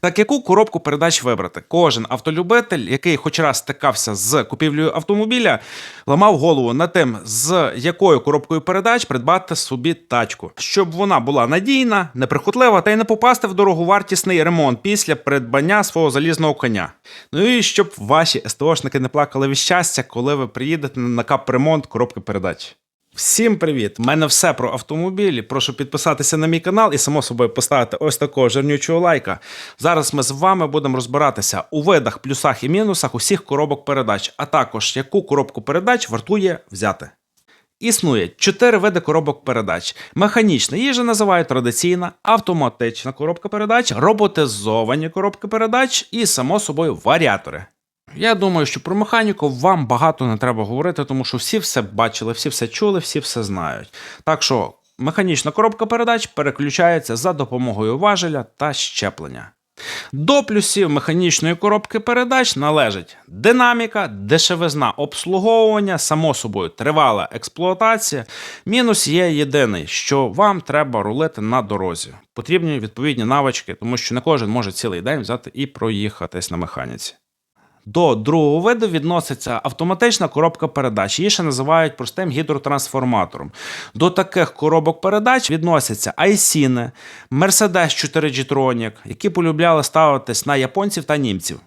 Так яку коробку передач вибрати? Кожен автолюбитель, який хоч раз стикався з купівлею автомобіля, ламав голову над тим, з якою коробкою передач придбати собі тачку, щоб вона була надійна, неприхотлива та й не попасти в дороговартісний ремонт після придбання свого залізного коня. Ну і щоб ваші СТОшники не плакали від щастя, коли ви приїдете на капремонт коробки передач. Всім привіт! У мене все про автомобілі. Прошу підписатися на мій канал і само собою поставити ось такого жирнючого лайка. Зараз ми з вами будемо розбиратися у видах, плюсах і мінусах усіх коробок передач, а також яку коробку передач вартує взяти. Існує чотири види коробок передач: механічна їжа називають традиційна, автоматична коробка передач, роботизовані коробки передач і, само собою, варіатори. Я думаю, що про механіку вам багато не треба говорити, тому що всі все бачили, всі все чули, всі все знають. Так що механічна коробка передач переключається за допомогою важеля та щеплення. До плюсів механічної коробки передач належить динаміка, дешевизна обслуговування, само собою тривала експлуатація. Мінус є єдиний, що вам треба рулити на дорозі. Потрібні відповідні навички, тому що не кожен може цілий день взяти і проїхатись на механіці. До другого виду відноситься автоматична коробка передач. Її ще називають простим гідротрансформатором. До таких коробок передач відносяться Айсіни, Mercedes 4 G-Tronic, які полюбляли ставитись на японців та німців.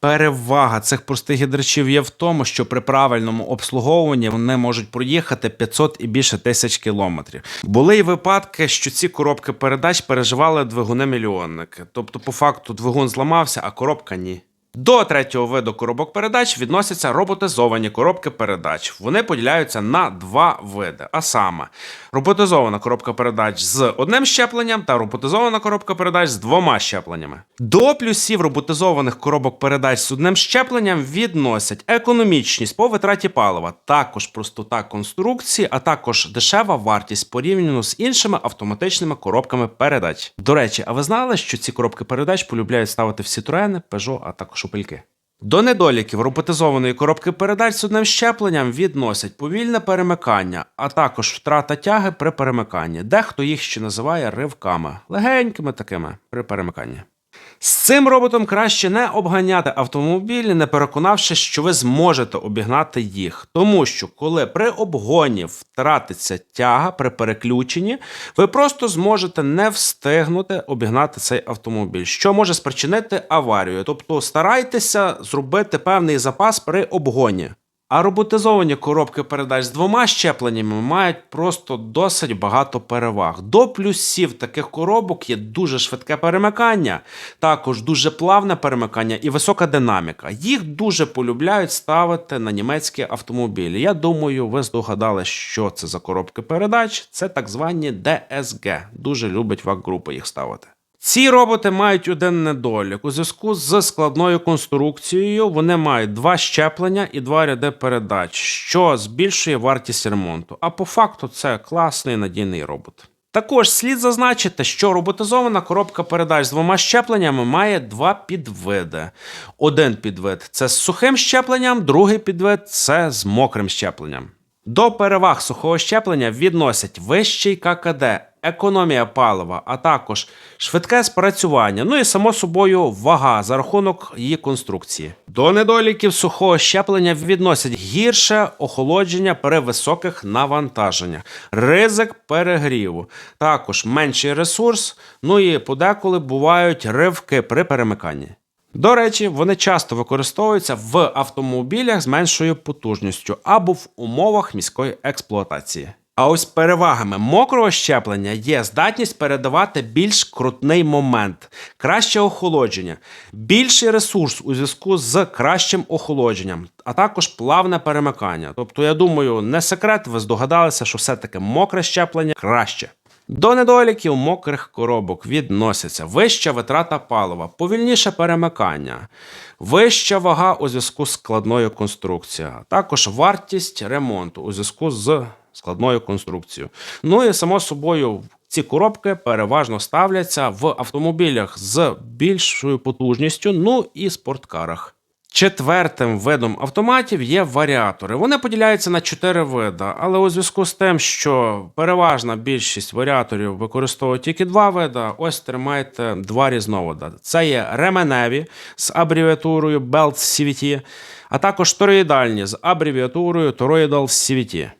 Перевага цих простих гідрачів є в тому, що при правильному обслуговуванні вони можуть проїхати 500 і більше тисяч кілометрів. Були й випадки, що ці коробки передач переживали двигуни-мільйонники. Тобто, по факту, двигун зламався, а коробка ні. До третього виду коробок передач відносяться роботизовані коробки передач. Вони поділяються на два види. А саме, роботизована коробка передач з одним щепленням та роботизована коробка передач з двома щепленнями. До плюсів роботизованих коробок передач з одним щепленням відносять економічність по витраті палива, також простота конструкції, а також дешева вартість порівняно з іншими автоматичними коробками передач. До речі, а ви знали, що ці коробки передач полюбляють ставити в Citroen, Peugeot, а також Opel? До недоліків роботизованої коробки передач з одним щепленням відносять повільне перемикання, а також втрата тяги при перемиканні. Дехто їх ще називає ривками, легенькими такими при перемиканні. З цим роботом краще не обганяти автомобіль, не переконавшись, що ви зможете обігнати їх. Тому що коли при обгоні втратиться тяга при переключенні, ви просто зможете не встигнути обігнати цей автомобіль, що може спричинити аварію. Тобто старайтеся зробити певний запас при обгоні. А роботизовані коробки передач з двома щепленнями мають просто досить багато переваг. До плюсів таких коробок є дуже швидке перемикання, також дуже плавне перемикання і висока динаміка. Їх дуже полюбляють ставити на німецькі автомобілі. Я думаю, ви здогадали, що це за коробки передач. Це так звані DSG. Дуже любить вак-групи їх ставити. Ці роботи мають один недолік. У зв'язку з складною конструкцією вони мають два щеплення і два ряди передач, що збільшує вартість ремонту. А по факту це класний надійний робот. Також слід зазначити, що роботизована коробка передач з двома щепленнями має два підвиди. Один підвид це з сухим щепленням, другий підвид це з мокрим щепленням. До переваг сухого щеплення відносять вищий ККД, економія палива, а також швидке спрацювання, ну і само собою вага за рахунок її конструкції. До недоліків сухого щеплення відносять гірше охолодження при високих навантаженнях, ризик перегріву, також менший ресурс, ну і подеколи бувають ривки при перемиканні. До речі, вони часто використовуються в автомобілях з меншою потужністю або в умовах міської експлуатації. А ось перевагами мокрого щеплення є здатність передавати більш крутний момент, краще охолодження, більший ресурс у зв'язку з кращим охолодженням, а також плавне перемикання. Тобто, я думаю, не секрет, ви здогадалися, що все-таки мокре щеплення краще. До недоліків мокрих коробок відносяться вища витрата палива, повільніше перемикання, вища вага у зв'язку з складною конструкцією, також вартість ремонту у зв'язку з складною конструкцією. Ну і само собою. Ці коробки переважно ставляться в автомобілях з більшою потужністю, ну і спорткарах. Четвертим видом автоматів є варіатори. Вони поділяються на чотири види, але у зв'язку з тим, що переважна більшість варіаторів використовують тільки два види, ось тримайте два різновида. Це є ременеві з абревіатурою Belt CVT, а також тороїдальні з абревіатурою Toroidal CVT.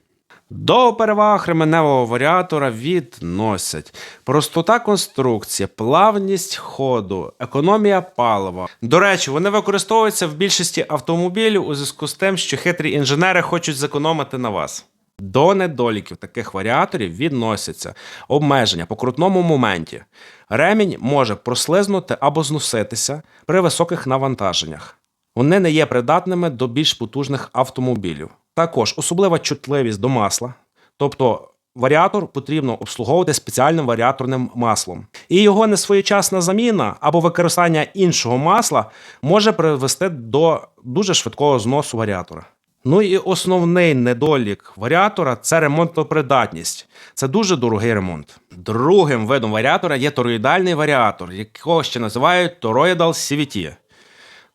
До переваг ременевого варіатора відносять простота конструкції, плавність ходу, економія палива. До речі, вони використовуються в більшості автомобілів у зв'язку з тим, що хитрі інженери хочуть зекономити на вас. До недоліків таких варіаторів відносяться обмеження по крутному моменті. Ремінь може прослизнути або зноситися при високих навантаженнях. Вони не є придатними до більш потужних автомобілів. Також особлива чутливість до масла, тобто варіатор потрібно обслуговувати спеціальним варіаторним маслом. І його несвоєчасна заміна або використання іншого масла може привести до дуже швидкого зносу варіатора. Ну і основний недолік варіатора це ремонтопридатність. Це дуже дорогий ремонт. Другим видом варіатора є тороїдальний варіатор, якого ще називають Toroidal CVT.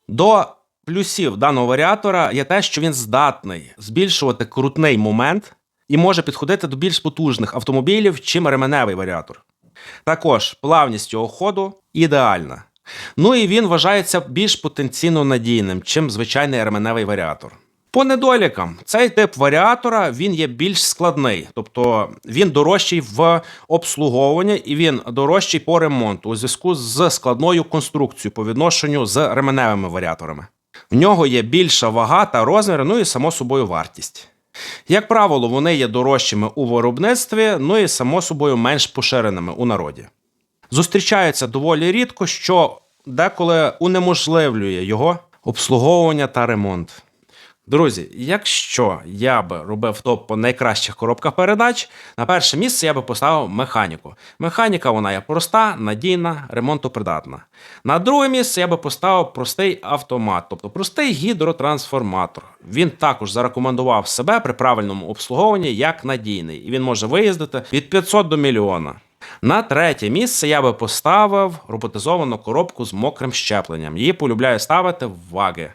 До плюсів даного варіатора є те, що він здатний збільшувати крутний момент і може підходити до більш потужних автомобілів, чим ременевий варіатор. Також плавність його ходу ідеальна. Ну і він вважається більш потенційно надійним, чим звичайний ременевий варіатор. По недолікам, цей тип варіатора він є більш складний, тобто він дорожчий в обслуговуванні і він дорожчий по ремонту у зв'язку з складною конструкцією по відношенню з ременевими варіаторами. В нього є більша вага та розмір, ну і само собою вартість. Як правило, вони є дорожчими у виробництві, ну і само собою менш поширеними у народі. Зустрічається доволі рідко, що деколи унеможливлює його обслуговування та ремонт. Друзі, якщо я би робив топ по найкращих коробках передач, на перше місце я би поставив механіку. Механіка вона є проста, надійна, ремонтопридатна. На друге місце я би поставив простий автомат, тобто простий гідротрансформатор. Він також зарекомендував себе при правильному обслуговуванні як надійний, і він може виїздити від 500 до мільйона. На третє місце я би поставив роботизовану коробку з мокрим щепленням. Її полюбляю ставити в ваги.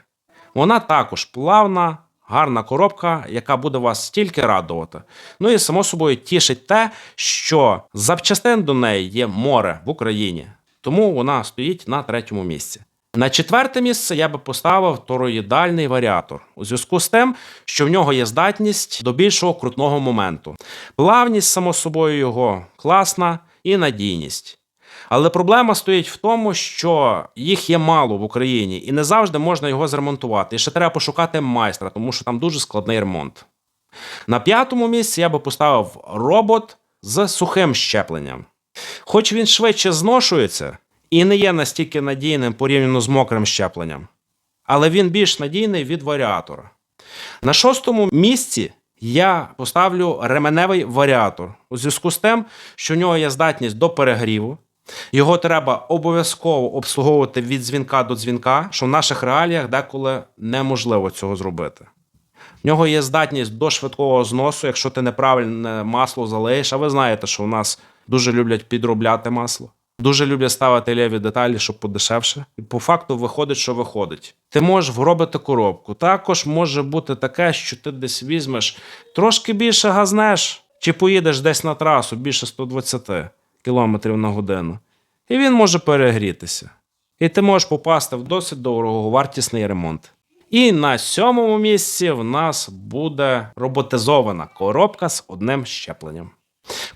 Вона також плавна, гарна коробка, яка буде вас тільки радувати. Ну і само собою тішить те, що запчастин до неї є море в Україні, тому вона стоїть на третьому місці. На четверте місце я би поставив тороїдальний варіатор у зв'язку з тим, що в нього є здатність до більшого крутного моменту. Плавність, само собою, його класна і надійність. Але проблема стоїть в тому, що їх є мало в Україні, і не завжди можна його зремонтувати. І ще треба пошукати майстра, тому що там дуже складний ремонт. На п'ятому місці я би поставив робот з сухим щепленням. Хоч він швидше зношується і не є настільки надійним порівняно з мокрим щепленням, але він більш надійний від варіатора. На шостому місці я поставлю ременевий варіатор у зв'язку з тим, що в нього є здатність до перегріву. Його треба обов'язково обслуговувати від дзвінка до дзвінка, що в наших реаліях деколи неможливо цього зробити. В нього є здатність до швидкого зносу, якщо ти неправильне масло залиєш. А ви знаєте, що у нас дуже люблять підробляти масло. Дуже люблять ставити ліві деталі, щоб подешевше. І по факту виходить, що виходить. Ти можеш вробити коробку. Також може бути таке, що ти десь візьмеш, трошки більше газнеш, чи поїдеш десь на трасу більше 120 км на годину. І він може перегрітися. І ти можеш попасти в досить дороговартісний ремонт. І на сьомому місці в нас буде роботизована коробка з одним щепленням.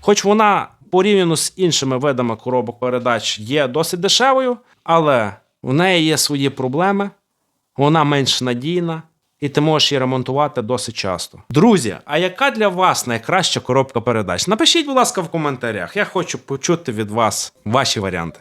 Хоч вона порівняно з іншими видами коробок передач є досить дешевою, але в неї є свої проблеми, вона менш надійна, і ти можеш її ремонтувати досить часто. Друзі, а яка для вас найкраща коробка передач? Напишіть, будь ласка, в коментарях. Я хочу почути від вас ваші варіанти.